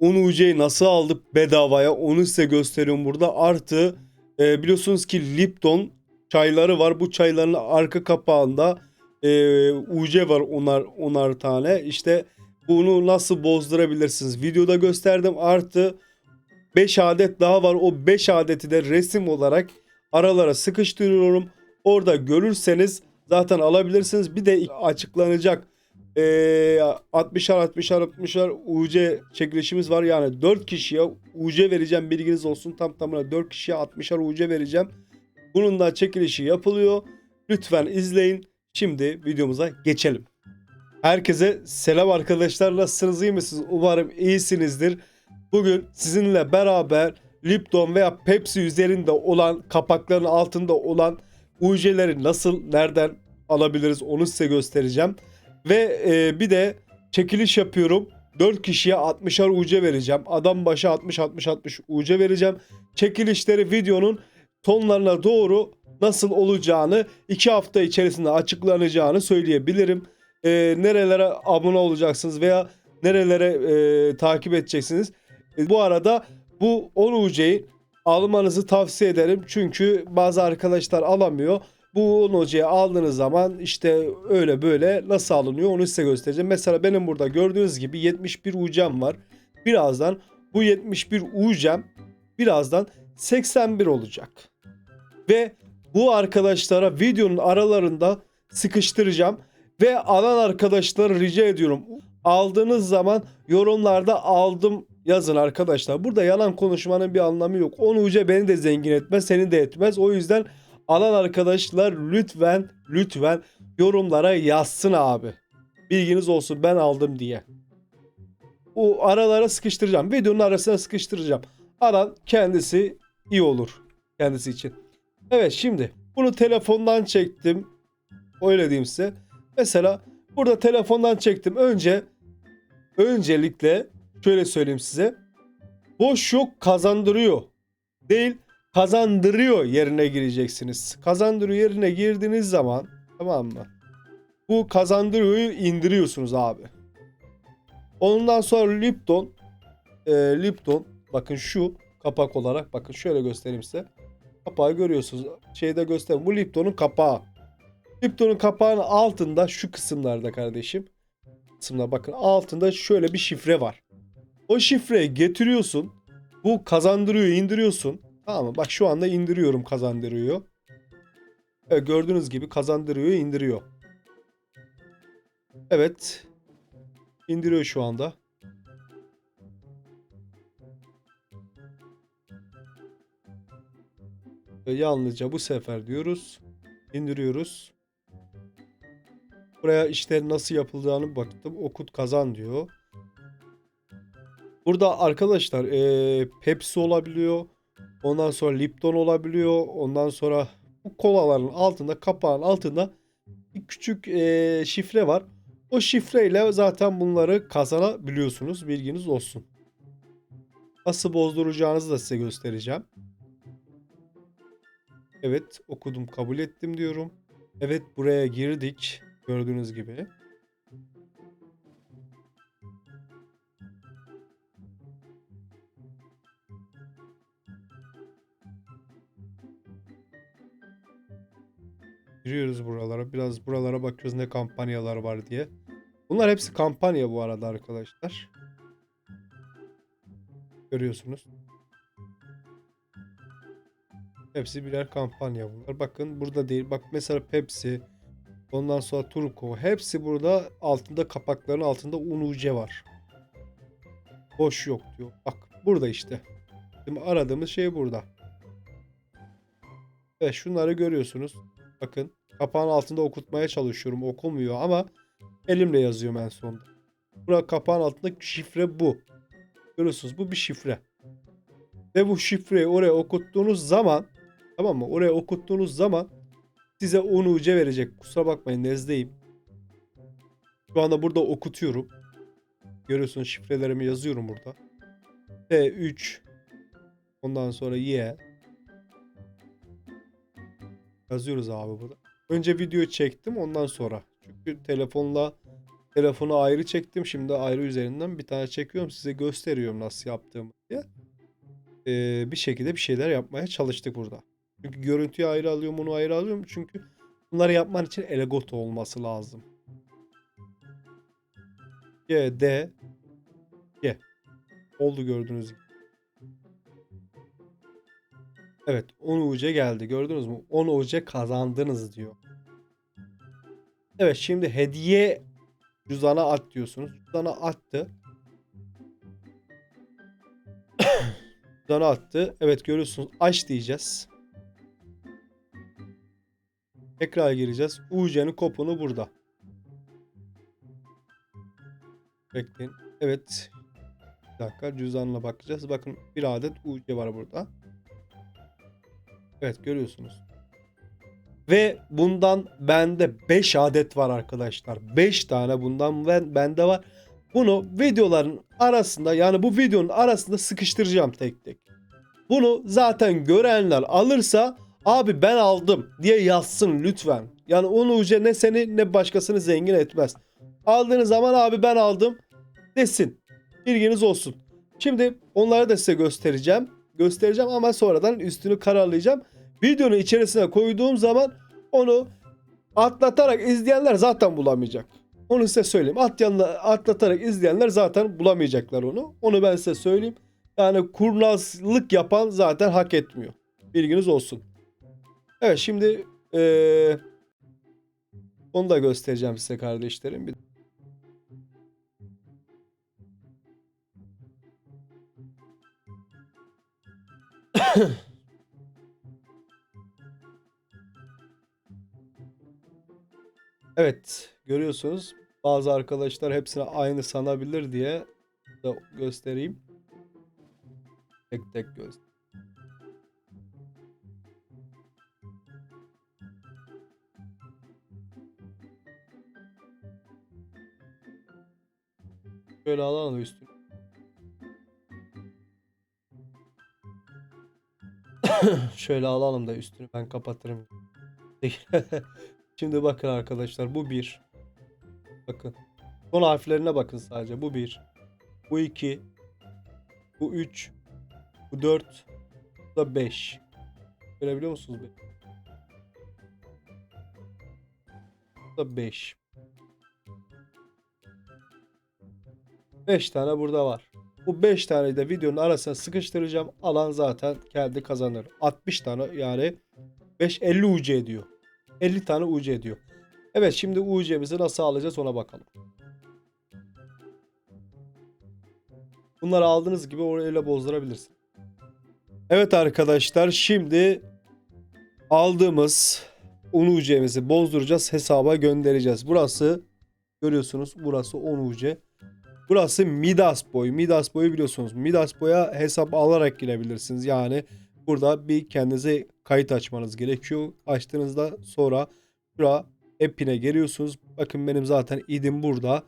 10 UC'yi nasıl aldık bedavaya onu size gösteriyorum burada. Artı e, biliyorsunuz ki Lipton çayları var. Bu çayların arka kapağında e, UC var onar, onar tane. İşte bunu nasıl bozdurabilirsiniz? Videoda gösterdim. Artı 5 adet daha var. O 5 adeti de resim olarak aralara sıkıştırıyorum. Orada görürseniz zaten alabilirsiniz. Bir de açıklanacak e, 60'ar 60'ar 60'ar UC çekilişimiz var. Yani 4 kişiye UC vereceğim bilginiz olsun. Tam tamına 4 kişiye 60'ar UC vereceğim. Bunun da çekilişi yapılıyor. Lütfen izleyin. Şimdi videomuza geçelim. Herkese selam arkadaşlar. Nasılsınız iyi misiniz? Umarım iyisinizdir. Bugün sizinle beraber Lipton veya Pepsi üzerinde olan kapakların altında olan UC'leri nasıl nereden alabiliriz onu size göstereceğim. Ve e, bir de çekiliş yapıyorum. 4 kişiye 60'ar UC vereceğim. Adam başı 60 60 60 UC vereceğim. Çekilişleri videonun tonlarına doğru nasıl olacağını 2 hafta içerisinde açıklanacağını söyleyebilirim. E, nerelere abone olacaksınız veya nerelere e, takip edeceksiniz. E, bu arada bu 10 UC'yi almanızı tavsiye ederim. Çünkü bazı arkadaşlar alamıyor. Bu 10 UC'yi aldığınız zaman işte öyle böyle nasıl alınıyor onu size göstereceğim. Mesela benim burada gördüğünüz gibi 71 UC'm var. Birazdan bu 71 UC'm birazdan 81 olacak. Ve bu arkadaşlara videonun aralarında sıkıştıracağım. Ve alan arkadaşları rica ediyorum. Aldığınız zaman yorumlarda aldım yazın arkadaşlar. Burada yalan konuşmanın bir anlamı yok. 10 uca beni de zengin etmez, seni de etmez. O yüzden alan arkadaşlar lütfen lütfen yorumlara yazsın abi. Bilginiz olsun ben aldım diye. O aralara sıkıştıracağım. Videonun arasına sıkıştıracağım. Alan kendisi iyi olur kendisi için. Evet şimdi bunu telefondan çektim. Öyle diyeyim size. Mesela burada telefondan çektim. Önce öncelikle şöyle söyleyeyim size. Boş yok kazandırıyor. Değil kazandırıyor yerine gireceksiniz. Kazandırıyor yerine girdiğiniz zaman tamam mı? Bu kazandırıyoryu indiriyorsunuz abi. Ondan sonra Lipton e, Lipton bakın şu kapak olarak bakın şöyle göstereyim size. Kapağı görüyorsunuz. Şeyde göstereyim. Bu Lipton'un kapağı. Lipton'un kapağının altında şu kısımlarda kardeşim. Kısımda bakın altında şöyle bir şifre var. O şifreyi getiriyorsun. Bu kazandırıyor indiriyorsun. Tamam mı? Bak şu anda indiriyorum kazandırıyor. Evet, gördüğünüz gibi kazandırıyor indiriyor. Evet. İndiriyor şu anda. Ve yalnızca bu sefer diyoruz. İndiriyoruz. Buraya işte nasıl yapıldığını baktım. Okut kazan diyor. Burada arkadaşlar eee, Pepsi olabiliyor. Ondan sonra Lipton olabiliyor. Ondan sonra bu kolaların altında kapağın altında bir küçük eee, şifre var. O şifreyle zaten bunları kazanabiliyorsunuz. Bilginiz olsun. Nasıl bozduracağınızı da size göstereceğim. Evet okudum kabul ettim diyorum. Evet buraya girdik. Gördüğünüz gibi. Giriyoruz buralara. Biraz buralara bakıyoruz ne kampanyalar var diye. Bunlar hepsi kampanya bu arada arkadaşlar. Görüyorsunuz. Hepsi birer kampanya bunlar. Bakın burada değil. Bak mesela Pepsi, ondan sonra Turco. Hepsi burada altında kapakların altında UNUC var. Boş yok diyor. Bak burada işte. Şimdi aradığımız şey burada. Evet şunları görüyorsunuz. Bakın kapağın altında okutmaya çalışıyorum. Okumuyor ama elimle yazıyorum en sonunda. Burada kapağın altındaki şifre bu. Görüyorsunuz bu bir şifre. Ve bu şifreyi oraya okuttuğunuz zaman Tamam mı? Oraya okuttuğunuz zaman size 10 UC verecek. Kusura bakmayın nezdeyim. Şu anda burada okutuyorum. Görüyorsunuz şifrelerimi yazıyorum burada. T3 Ondan sonra Y Yazıyoruz abi burada. Önce video çektim ondan sonra. Çünkü telefonla telefonu ayrı çektim. Şimdi ayrı üzerinden bir tane çekiyorum. Size gösteriyorum nasıl yaptığımı diye. Ee, bir şekilde bir şeyler yapmaya çalıştık burada. Çünkü görüntüyü ayrı alıyorum, onu ayrı alıyorum. Çünkü bunları yapman için Elgato olması lazım. G, D, G. Oldu gördüğünüz gibi. Evet 10 UC geldi gördünüz mü? 10 UC kazandınız diyor. Evet şimdi hediye cüzdana at diyorsunuz. Cüzdana attı. cüzdana attı. Evet görüyorsunuz aç diyeceğiz. Tekrar gireceğiz. UC'nin kopunu burada. Bekleyin. Evet. Bir dakika cüzdanına bakacağız. Bakın bir adet UC var burada. Evet görüyorsunuz. Ve bundan bende 5 adet var arkadaşlar. 5 tane bundan ben bende var. Bunu videoların arasında yani bu videonun arasında sıkıştıracağım tek tek. Bunu zaten görenler alırsa abi ben aldım diye yazsın lütfen. Yani onu uca ne seni ne başkasını zengin etmez. Aldığınız zaman abi ben aldım desin. Bilginiz olsun. Şimdi onları da size göstereceğim. Göstereceğim ama sonradan üstünü kararlayacağım. Videonun içerisine koyduğum zaman onu atlatarak izleyenler zaten bulamayacak. Onu size söyleyeyim. Atlatarak izleyenler zaten bulamayacaklar onu. Onu ben size söyleyeyim. Yani kurnazlık yapan zaten hak etmiyor. Bilginiz olsun. Evet şimdi eee, onu da göstereceğim size kardeşlerim. Bir Evet, görüyorsunuz. Bazı arkadaşlar hepsini aynı sanabilir diye da göstereyim. Tek tek göz. Şöyle alalım üstünü. Şöyle alalım da üstünü ben kapatırım. Şimdi bakın arkadaşlar bu bir. Bakın. Son harflerine bakın sadece. Bu bir. Bu iki. Bu üç. Bu dört. Bu da beş. Görebiliyor musunuz? Bu da beş. Beş tane burada var. Bu 5 tane de videonun arasına sıkıştıracağım. Alan zaten kendi kazanır. 60 tane yani 5 50 UC ediyor. 50 tane UC ediyor. Evet şimdi UC'mizi nasıl alacağız ona bakalım. Bunları aldığınız gibi orayla bozdurabilirsin. Evet arkadaşlar şimdi aldığımız 10 UC'mizi bozduracağız. Hesaba göndereceğiz. Burası görüyorsunuz burası 10 UC. Burası Midas boy. Midas boyu biliyorsunuz. Midas boya hesap alarak girebilirsiniz. Yani burada bir kendinize kayıt açmanız gerekiyor. Açtığınızda sonra şura app'ine geliyorsunuz. Bakın benim zaten idim burada.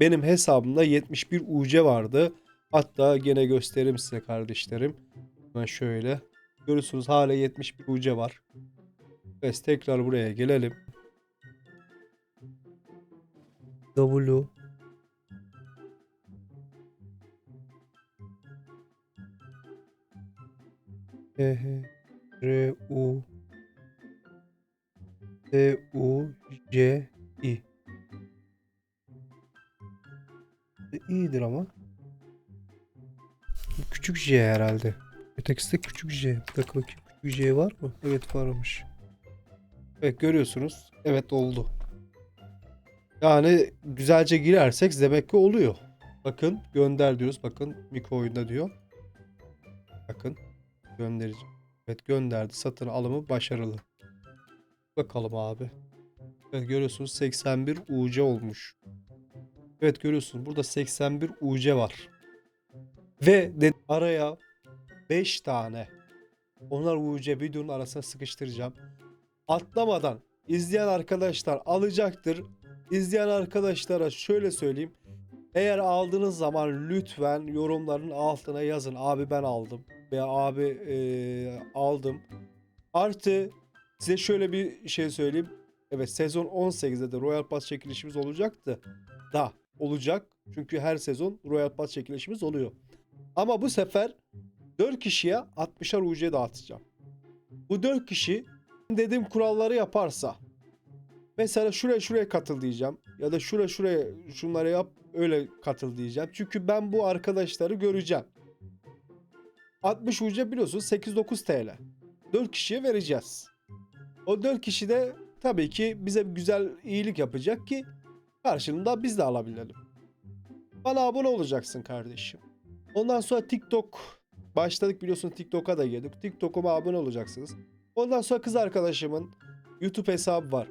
Benim hesabımda 71 UC vardı. Hatta gene göstereyim size kardeşlerim. Ben şöyle. Görüyorsunuz hala 71 UC var. Evet tekrar buraya gelelim. W H H R U T U C I İyidir ama. Bu Küçük J herhalde. Ötekisi de küçük J. Bir dakika bakayım. Küçük J var mı? Evet varmış. Evet görüyorsunuz. Evet oldu. Yani güzelce girersek demek ki oluyor. Bakın gönder diyoruz. Bakın Miko oyunda diyor. Bakın göndereceğim. Evet gönderdi. Satın alımı başarılı. Bakalım abi. Evet görüyorsunuz 81 UC olmuş. Evet görüyorsunuz burada 81 UC var. Ve araya 5 tane onlar UC videonun arasına sıkıştıracağım. Atlamadan izleyen arkadaşlar alacaktır. İzleyen arkadaşlara şöyle söyleyeyim. Eğer aldığınız zaman lütfen yorumların altına yazın. Abi ben aldım. Veya abi eee, aldım. Artı size şöyle bir şey söyleyeyim. Evet sezon 18'de de Royal Pass çekilişimiz olacaktı. da olacak. Çünkü her sezon Royal Pass çekilişimiz oluyor. Ama bu sefer 4 kişiye 60'ar UC dağıtacağım. Bu 4 kişi dediğim kuralları yaparsa mesela şuraya şuraya katıl diyeceğim ya da şuraya şuraya şunları yap öyle katıl diyeceğim. Çünkü ben bu arkadaşları göreceğim. 60 UC biliyorsunuz 8-9 TL. 4 kişiye vereceğiz. O 4 kişi de tabii ki bize güzel iyilik yapacak ki karşılığında biz de alabilelim. Bana abone olacaksın kardeşim. Ondan sonra TikTok başladık biliyorsun TikTok'a da girdik. TikTok'uma abone olacaksınız. Ondan sonra kız arkadaşımın YouTube hesabı var.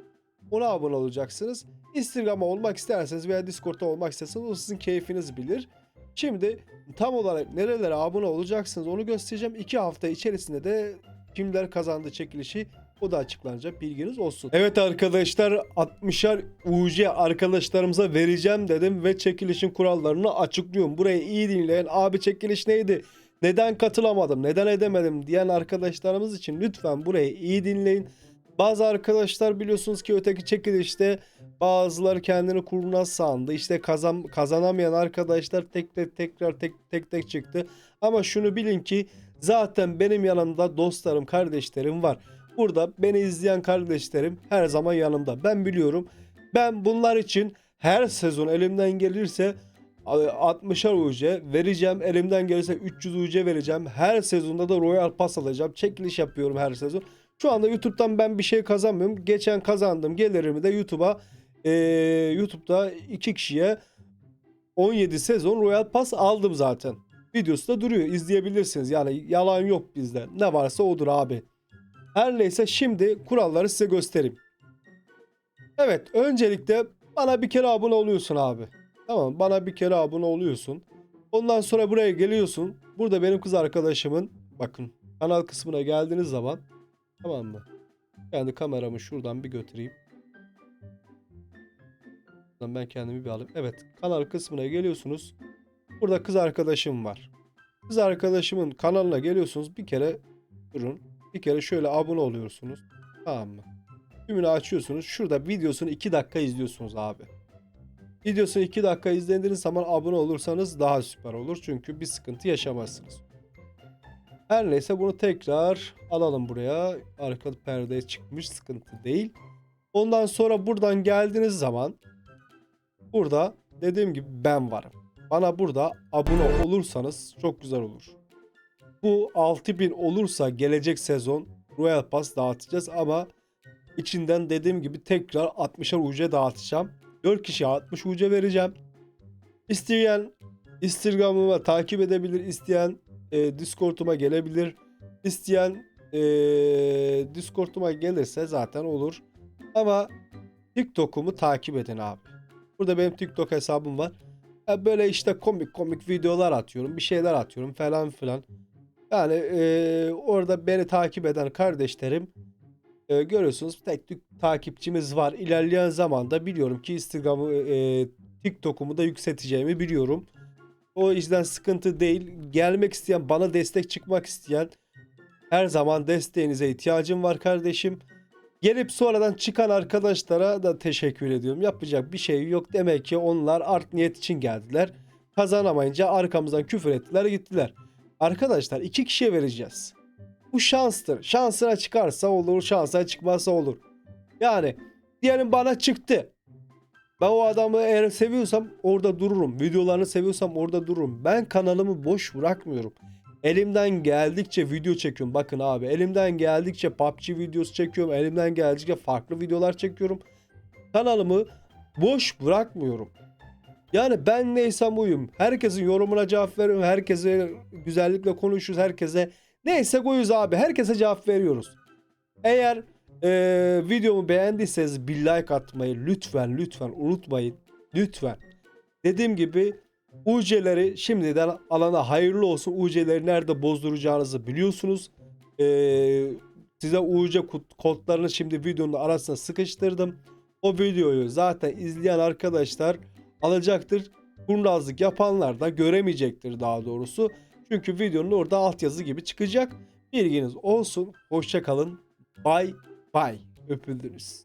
Ona abone olacaksınız. Instagram'a olmak isterseniz veya Discord'da olmak isterseniz o sizin keyfiniz bilir. Şimdi tam olarak nerelere abone olacaksınız onu göstereceğim. 2 hafta içerisinde de kimler kazandı çekilişi o da açıklanacak bilginiz olsun. Evet arkadaşlar 60'ar UC arkadaşlarımıza vereceğim dedim ve çekilişin kurallarını açıklıyorum. Burayı iyi dinleyin. Abi çekiliş neydi? Neden katılamadım? Neden edemedim diyen arkadaşlarımız için lütfen burayı iyi dinleyin. Bazı arkadaşlar biliyorsunuz ki öteki çekilişte bazıları kendini kurnaz sandı. İşte kazan, kazanamayan arkadaşlar tek tek tekrar tek tek tek çıktı. Ama şunu bilin ki zaten benim yanımda dostlarım, kardeşlerim var. Burada beni izleyen kardeşlerim her zaman yanımda. Ben biliyorum. Ben bunlar için her sezon elimden gelirse 60'ar UC vereceğim. Elimden gelirse 300 UC vereceğim. Her sezonda da Royal Pass alacağım. Çekiliş yapıyorum her sezon. Şu anda YouTube'dan ben bir şey kazanmıyorum. Geçen kazandım gelirimi de YouTube'a eee, YouTube'da iki kişiye 17 sezon Royal Pass aldım zaten. Videosu da duruyor. izleyebilirsiniz. Yani yalan yok bizde. Ne varsa odur abi. Her neyse şimdi kuralları size göstereyim. Evet öncelikle bana bir kere abone oluyorsun abi. Tamam bana bir kere abone oluyorsun. Ondan sonra buraya geliyorsun. Burada benim kız arkadaşımın bakın kanal kısmına geldiğiniz zaman tamam mı? Kendi kameramı şuradan bir götüreyim. Buradan Ben kendimi bir alayım. Evet kanal kısmına geliyorsunuz. Burada kız arkadaşım var. Kız arkadaşımın kanalına geliyorsunuz. Bir kere durun. Bir kere şöyle abone oluyorsunuz. Tamam mı? Tümünü açıyorsunuz. Şurada videosunu 2 dakika izliyorsunuz abi. Videosunu 2 dakika izlediğiniz zaman abone olursanız daha süper olur. Çünkü bir sıkıntı yaşamazsınız. Her neyse bunu tekrar alalım buraya. Arka perdeye çıkmış sıkıntı değil. Ondan sonra buradan geldiğiniz zaman burada dediğim gibi ben varım. Bana burada abone olursanız çok güzel olur. Bu 6000 olursa gelecek sezon Royal Pass dağıtacağız ama içinden dediğim gibi tekrar 60'ar UC dağıtacağım. 4 kişiye 60 UC vereceğim. İsteyen Instagram'ıma takip edebilir, isteyen e, Discord'uma gelebilir. İsteyen e, Discord'uma gelirse zaten olur. Ama TikTok'umu takip edin abi. Burada benim TikTok hesabım var. Ya böyle işte komik komik videolar atıyorum. Bir şeyler atıyorum falan filan. Yani e, orada beni takip eden kardeşlerim e, görüyorsunuz tek tük takipçimiz var. İlerleyen zamanda biliyorum ki Instagram'ı e, TikTok'umu da yükselteceğimi biliyorum. O yüzden sıkıntı değil. Gelmek isteyen, bana destek çıkmak isteyen her zaman desteğinize ihtiyacım var kardeşim. Gelip sonradan çıkan arkadaşlara da teşekkür ediyorum. Yapacak bir şey yok. Demek ki onlar art niyet için geldiler. Kazanamayınca arkamızdan küfür ettiler gittiler. Arkadaşlar iki kişiye vereceğiz. Bu şanstır. Şansına çıkarsa olur, şansına çıkmazsa olur. Yani diyelim bana çıktı. Ben o adamı eğer seviyorsam orada dururum. Videolarını seviyorsam orada dururum. Ben kanalımı boş bırakmıyorum. Elimden geldikçe video çekiyorum. Bakın abi elimden geldikçe PUBG videosu çekiyorum. Elimden geldikçe farklı videolar çekiyorum. Kanalımı boş bırakmıyorum. Yani ben neysem uyum. Herkesin yorumuna cevap veriyorum. Herkese güzellikle konuşuyoruz. Herkese neyse koyuz abi. Herkese cevap veriyoruz. Eğer eee, videomu beğendiyseniz bir like atmayı lütfen lütfen unutmayın. Lütfen. Dediğim gibi UC'leri şimdiden alana hayırlı olsun. UC'leri nerede bozduracağınızı biliyorsunuz. Eee, size UC kod- kodlarını şimdi videonun arasına sıkıştırdım. O videoyu zaten izleyen arkadaşlar alacaktır. Kurnazlık yapanlar da göremeyecektir daha doğrusu. Çünkü videonun orada altyazı gibi çıkacak. Bilginiz olsun. Hoşça kalın. Bay. Öpüldünüz.